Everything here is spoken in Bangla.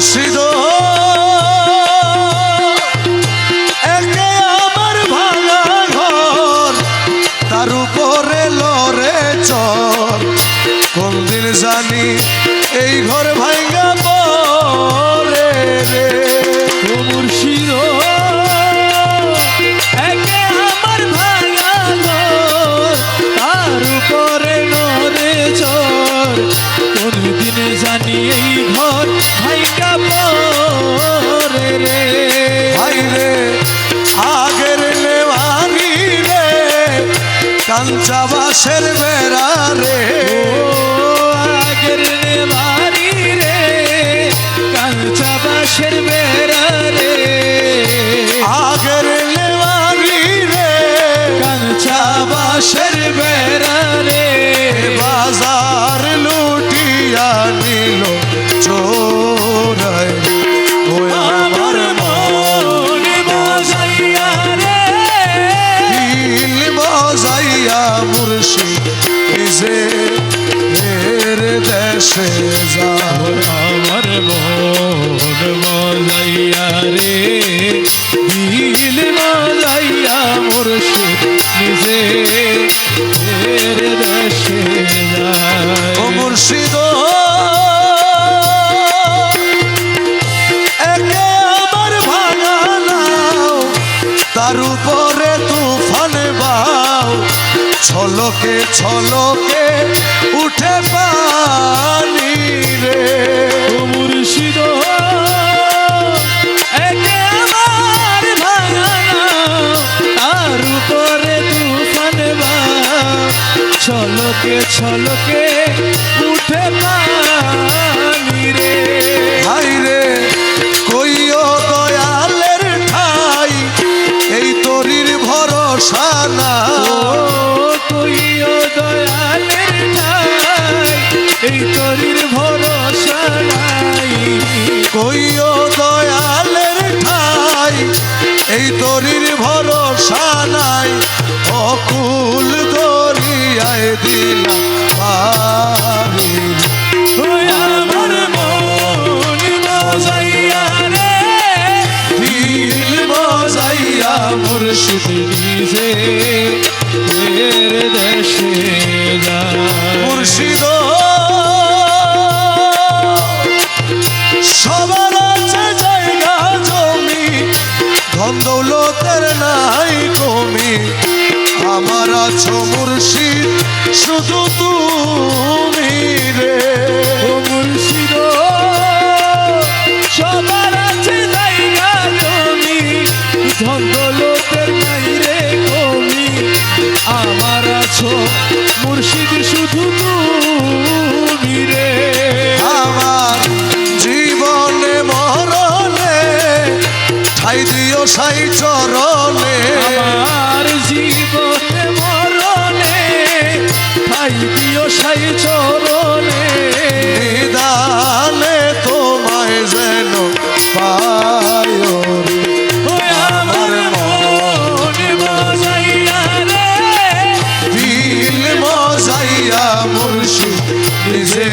মুর্শিদ কাঞ্চা বাসের বেড়া রে। আগের নেবারি রে কাঞ্চা বাসের বেড়া রে। আগের নেওয়ারি রে কাঞ্চা বাসের বেড়া রে। বাজার লুটিয়া নিল চোরাই যায় আমার বাজাইয়া রে দিল বাজাইয়া মুর্শিদ নিজে দেশে ও মুর্শিদ তার উপরে তুফান বাও ছলকে ছলকে ছলকে ছলকে উঠে পানি রে। হাই রে কইও দয়ালের ঠাই এই তরির ভরসা না কইও দয়ালের ঠাই এই তরির ভরসা নাই। কইও দয়ালের ঠাই এই তরির এর দেশে মুর্শিদ, সবার জমি, ধন দৌলতের নাই কমি। আমার আছো মুর্শিদ, শুধু তুমি রে। সাই চরলে আমার জীবনে মরলে ভাই প্রিয় সাই চরলে দালে তোমায় যেন পায় আমার মজাইয়া নিজে